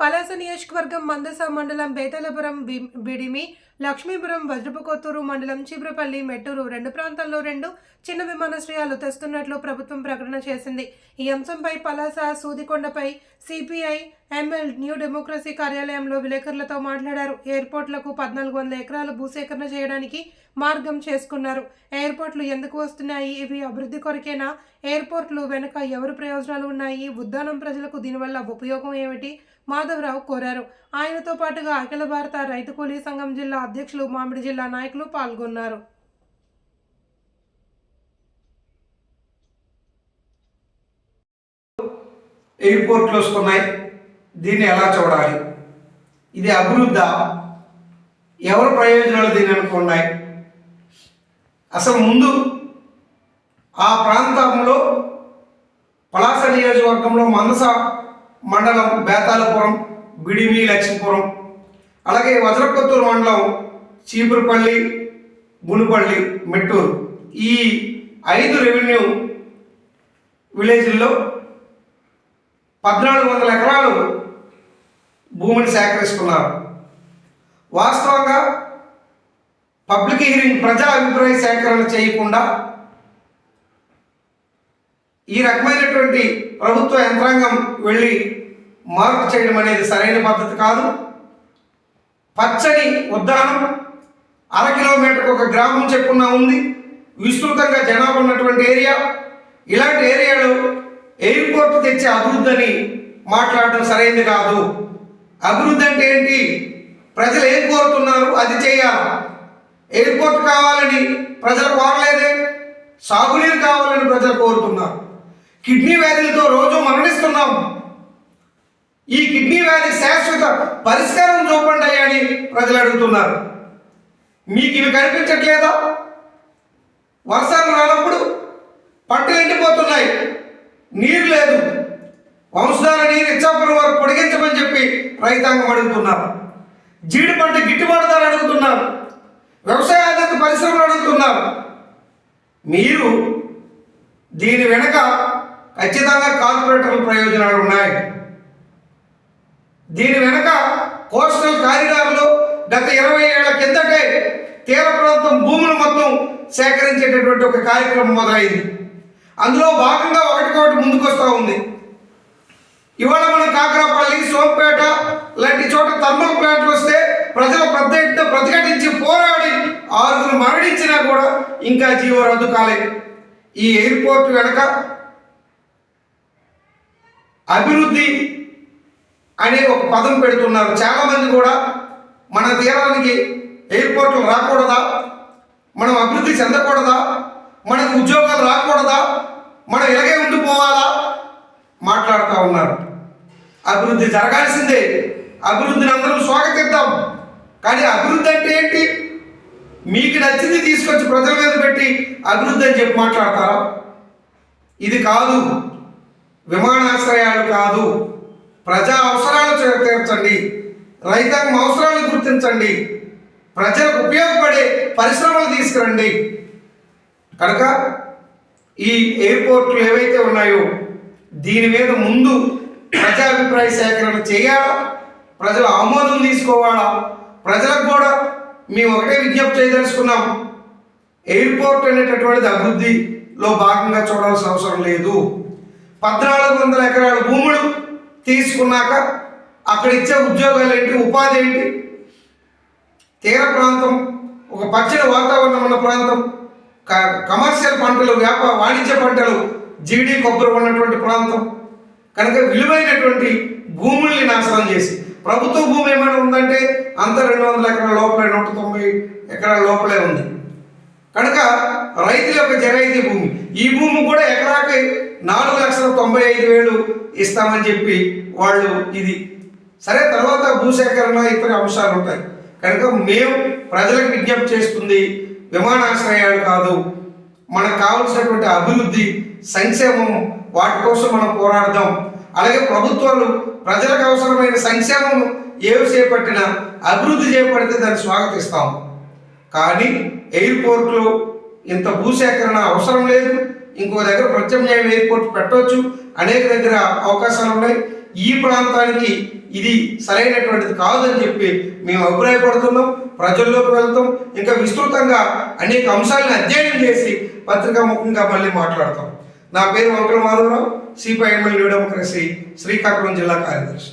పలాస నియోజకవర్గం మందస మండలం బేతలపురం బి- బిడిమి లక్ష్మీపురం వజ్రపుకొత్తూరు మండలం చిబ్రపల్లి మెట్టూరు రెండు ప్రాంతాల్లో రెండు చిన్న విమానాశ్రయాలు తెస్తున్నట్లు ప్రభుత్వం ప్రకటన చేసింది. ఈ అంశంపై పలాస సూదికొండపై సిపిఐ ఎంఎల్ న్యూ డెమోక్రసీ కార్యాలయంలో విలేకరులతో మాట్లాడారు. ఎయిర్పోర్ట్లకు పద్నాలుగు వందల ఎకరాలు భూసేకరణ చేయడానికి మార్గం చేసుకున్నారు. ఎయిర్పోర్ట్లు ఎందుకు వస్తున్నాయి? ఇవి అభివృద్ధి కొరకేనా? ఎయిర్పోర్ట్లు వెనుక ఎవరు ప్రయోజనాలు ఉన్నాయి? ఉద్దానం ప్రజలకు దీనివల్ల ఉపయోగం ఏమిటి? మాధవరావు కోరారు. ఆయనతో పాటుగా అఖిల భారత రైతు కూలీ సంఘం జిల్లా అధ్యక్షులు మామిడి జిల్లా నాయకులు పాల్గొన్నారు. ఎయిర్పోర్ట్లు వస్తున్నాయి. దీన్ని ఎలా చూడాలి? ఇది అభివృద్ధి? ఎవరి ప్రయోజనాలు దీని అనుకున్నాయి అసలు ముందు ఆ ప్రాంతంలో పలాస నియోజకవర్గంలో మందస మండలం బేతాలపురం బిడిమి లక్ష్మీపురం అలాగే వజ్రకొత్తూరు మండలం చీపురుపల్లి మునుపల్లి మెట్టూరు. ఈ ఐదు రెవెన్యూ విలేజ్ల్లో పద్నాలుగు వందల ఎకరాలు భూమిని సేకరిస్తున్నారు. వాస్తవంగా పబ్లిక్ హీరింగ్ ప్రజా అభిప్రాయ సేకరణ చేయకుండా ఈ రకమైనటువంటి ప్రభుత్వ యంత్రాంగం వెళ్ళి మార్పు చేయడం అనేది సరైన పద్ధతి కాదు. పచ్చని ఉద్దానం. అర కిలోమీటర్కి ఒక గ్రామం చెప్పున ఉంది. విస్తృతంగా జనాభా ఉన్నటువంటి ఏరియా. ఇలాంటి ఏరియాలో ఎయిర్పోర్ట్ తెచ్చే అభివృద్ధి అని మాట్లాడటం సరైనది కాదు. అభివృద్ధి అంటే ఏంటి? ప్రజలు ఏం కోరుతున్నారు అది చేయాలి. ఎయిర్పోర్ట్ కావాలని ప్రజలు కోరలేదే సాగునీరు కావాలని ప్రజలు కోరుతున్నారు. కిడ్నీ వ్యాధులతో రోజు మరణిస్తున్నాం. ఈ కిడ్నీ వ్యాధి శాశ్వత పరిష్కారం చూపండి అయ్యా అని ప్రజలు అడుగుతున్నారు. మీకు ఇవి కనిపించట్లేదా? వర్షాలు రానప్పుడు పంటలు ఎండిపోతున్నాయి. నీరు లేదు. వంశధార నీరు ఇచ్చాపురం వరకు పొడిగించమని చెప్పి రైతాంగం అడుగుతున్నారు. జీడి పంట గిట్టుబాటు ధర అడుగుతున్నారు. వ్యవసాయ ఆధారిత పరిశ్రమలు అడుగుతున్నారు. మీరు దీని వెనక ఖచ్చితంగా కార్పొరేటర్ల ప్రయోజనాలు ఉన్నాయి. దీని వెనక కోస్టల్ కారిడార్లో గత ఇరవై ఏళ్ళ కిందటే తీర ప్రాంతం భూములు మొత్తం సేకరించేటటువంటి ఒక కార్యక్రమం మొదలైంది. అందులో భాగంగా ఒకటికొకటి ముందుకొస్తూ ఉంది. ఇవాళ మనం కాకరాపల్లి సోంపేట లాంటి చోట థర్మల్ ప్లాంట్లు వస్తే ప్రజలు పెద్ద ఎత్తున ప్రతిఘటించి పోరాడి ఆరుగురు మరణించినా కూడా ఇంకా జీవో రద్దు కాలేదు ఈ ఎయిర్పోర్ట్ వెనక అభివృద్ధి అనే ఒక పదం పెడుతున్నారు. చాలామంది కూడా మన తీరానికి ఎయిర్పోర్ట్లు రాకూడదా? మనం అభివృద్ధి చెందకూడదా? మనకు ఉద్యోగాలు రాకూడదా? మనం ఇలాగే ఉండిపోవాలా? మాట్లాడుతూ ఉన్నారు. అభివృద్ధి జరగాల్సిందే. అభివృద్ధిని అందరం స్వాగతిద్దాం. కానీ అభివృద్ధి అంటే ఏంటి? మీకు నచ్చింది తీసుకొచ్చి ప్రజల మీద పెట్టి అభివృద్ధి అని చెప్పి మాట్లాడతారా? ఇది కాదు. విమానాశ్రయాలు కాదు. ప్రజా అవసరాలు తీర్చండి. రైతాంగం అవసరాలు గుర్తించండి. ప్రజలకు ఉపయోగపడే పరిశ్రమలు తీసుకురండి. కనుక ఈ ఎయిర్పోర్ట్లు ఏవైతే ఉన్నాయో దీని మీద ముందు ప్రజాభిప్రాయ సేకరణ చేయాలా? ప్రజల ఆమోదం తీసుకోవాలా? ప్రజలకు కూడా మేము ఒకటే విజ్ఞప్తి చేయదలుచుకున్నాం. ఎయిర్పోర్ట్ అనేటటువంటిది అభివృద్ధిలో భాగంగా చూడాల్సిన అవసరం లేదు. పద్నాలుగు వందల ఎకరాల భూములు తీసుకున్నాక అక్కడ ఇచ్చే ఉద్యోగాలు ఏంటి ఉపాధి ఏంటి? తీర ప్రాంతం ఒక పచ్చని వాతావరణం ఉన్న ప్రాంతం క- కమర్షియల్ పంటలు వ్యాపార వాణిజ్య పంటలు జీడి కొబ్బరి ఉన్నటువంటి ప్రాంతం. కనుక విలువైనటువంటి భూముల్ని నాశనం చేసి ప్రభుత్వ భూమి ఏమైనా ఉందంటే అంత రెండు వందల ఎకరాల లోపలే నూట తొంభై ఎకరాల లోపలే ఉంది. కనుక రైతుల యొక్క జరైతే భూమి ఈ భూమి కూడా ఎకరాకి నాలుగు లక్షల తొంభై ఐదు వేలు ఇస్తామని చెప్పి వాళ్ళు ఇది. సరే తర్వాత భూసేకరణ ఇతర అంశాలు ఉంటాయి. కనుక మేము ప్రజలకు విజ్ఞప్తి చేస్తుంది విమానాశ్రయాలు కాదు మనకు కావలసినటువంటి అభివృద్ధి సంక్షేమం వాటి కోసం మనం పోరాడదాం. అలాగే ప్రభుత్వాలు ప్రజలకు అవసరమైన సంక్షేమం ఏవి చేపట్టినా అభివృద్ధి చేపడితే దాన్ని స్వాగతిస్తాం. కానీ ఎయిర్పోర్ట్లో ఇంత భూసేకరణ అవసరం లేదు. ఇంకో దగ్గర ప్రత్యామ్నాయం ఎయిర్పోర్ట్ పెట్టవచ్చు. అనేక దగ్గర అవకాశాలు ఉన్నాయి. ఈ ప్రాంతానికి ఇది సరైనటువంటిది కాదని చెప్పి మేము అభిప్రాయపడుతున్నాం. ప్రజల్లోకి వెళ్తాం. ఇంకా విస్తృతంగా అనేక అంశాలను అధ్యయనం చేసి పత్రికాముఖంగా మళ్ళీ మాట్లాడతాం. నా పేరు Vankala Madhavarao CPI ML new democracy Srikakulam జిల్లా కార్యదర్శి.